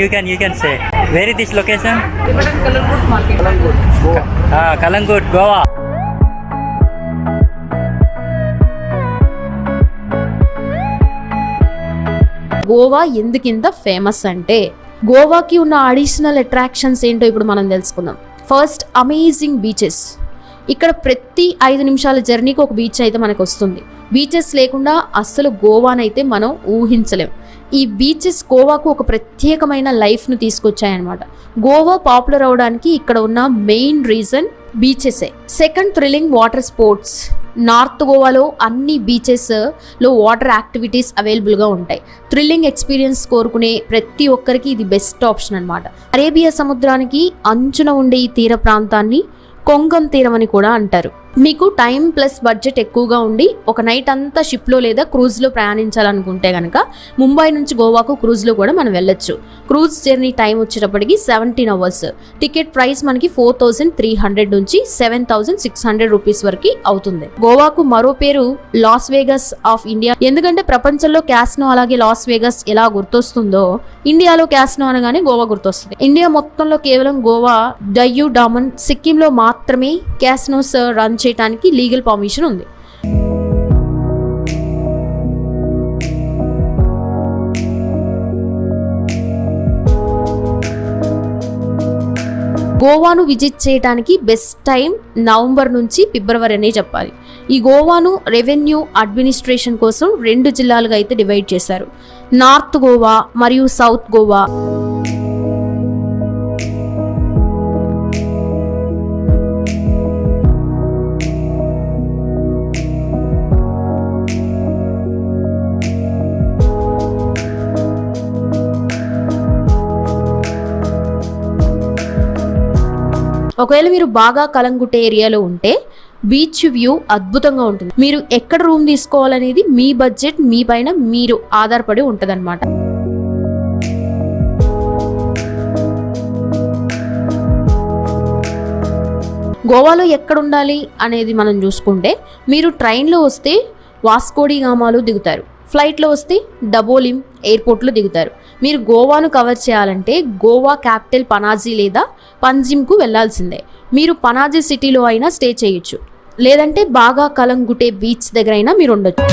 You can you can say. Where is this location? Ibadan Kalangut market. Ah, Kalangut, Goa. Goa ఎందుకింత famous అంటే గోవాకి ఉన్న additional attractions ఏంటో ఇప్పుడు మనం తెలుసుకుందాం ఫస్ట్ అమేజింగ్ బీచెస్ ఇక్కడ ప్రతి ఐదు నిమిషాల జర్నీకి ఒక బీచ్ అయితే మనకు వస్తుంది. బీచెస్ లేకుండా అస్సలు గోవానైతే మనం ఊహించలేం. ఈ బీచెస్ గోవాకు ఒక ప్రత్యేకమైన లైఫ్ను తీసుకొచ్చాయన్నమాట. గోవా పాపులర్ అవడానికి ఇక్కడ ఉన్న main reason బీచెసే second thrilling water sports north గోవాలో అన్ని బీచెస్లో వాటర్ యాక్టివిటీస్ అవైలబుల్గా ఉంటాయి. థ్రిల్లింగ్ ఎక్స్పీరియన్స్ కోరుకునే ప్రతి ఒక్కరికి ఇది బెస్ట్ ఆప్షన్ అనమాట అరేబియా సముద్రానికి అంచున ఉండే ఈ తీర ప్రాంతాన్ని కొంగం తీరం అని కూడా అంటారు. మీకు టైం ప్లస్ బడ్జెట్ ఎక్కువగా ఉండి ఒక నైట్ అంతా షిప్లో లేదా క్రూజ్లో ప్రయాణించాలనుకుంటే కనుక ముంబై నుంచి గోవాకు క్రూజ్లో కూడా మనం వెళ్ళొచ్చు. క్రూజ్ జర్నీ టైం వచ్చేటప్పటికి సెవెంటీన్ అవర్స్. టికెట్ ప్రైస్ మనకి ఫోర్ థౌజండ్ త్రీ హండ్రెడ్ నుంచి seven thousand six hundred rupees వరకు అవుతుంది. గోవాకు మరో పేరు లాస్ వేగస్ ఆఫ్ ఇండియా. ఎందుకంటే ప్రపంచంలో క్యాస్నో అలాగే లాస్ వేగస్ ఎలా గుర్తొస్తుందో ఇండియాలో క్యాస్నో అనగానే గోవా గుర్తొస్తుంది. ఇండియా మొత్తంలో కేవలం గోవా డయ్యూ డామన్ సిక్కింలో మాత్రమే క్యాస్నోస్ రన్ చేయడానికి లీగల్ పర్మిషన్ ఉంది. గోవాను విజిట్ చేయడానికి బెస్ట్ టైం నవంబర్ నుంచి ఫిబ్రవరి అనే చెప్పాలి. ఈ గోవాను రెవెన్యూ అడ్మినిస్ట్రేషన్ కోసం రెండు జిల్లాలుగా అయితే డివైడ్ చేశారు. నార్త్ గోవా మరియు సౌత్ గోవా. ఒకవేళ మీరు బాగా కలంగుట్టే ఏరియాలో ఉంటే బీచ్ వ్యూ అద్భుతంగా ఉంటుంది. మీరు ఎక్కడ రూమ్ తీసుకోవాలనేది మీ బడ్జెట్ మీ పైన మీరు ఆధారపడి ఉంటుందన్నమాట. గోవాలో ఎక్కడ ఉండాలి అనేది మనం చూసుకుంటే మీరు ట్రైన్లో వస్తే వాస్కోడి గామాలు దిగుతారు. ఫ్లైట్లో వస్తే డబోలిం ఎయిర్పోర్ట్లో దిగుతారు. మీరు గోవాను కవర్ చేయాలంటే గోవా క్యాపిటల్ పనాజీ లేదా పంజిమ్కు వెళ్ళాల్సిందే. మీరు పనాజీ సిటీలో అయినా స్టే చేయొచ్చు. లేదంటే బాగా కలంగుటే బీచ్ దగ్గర అయినా మీరు ఉండొచ్చు.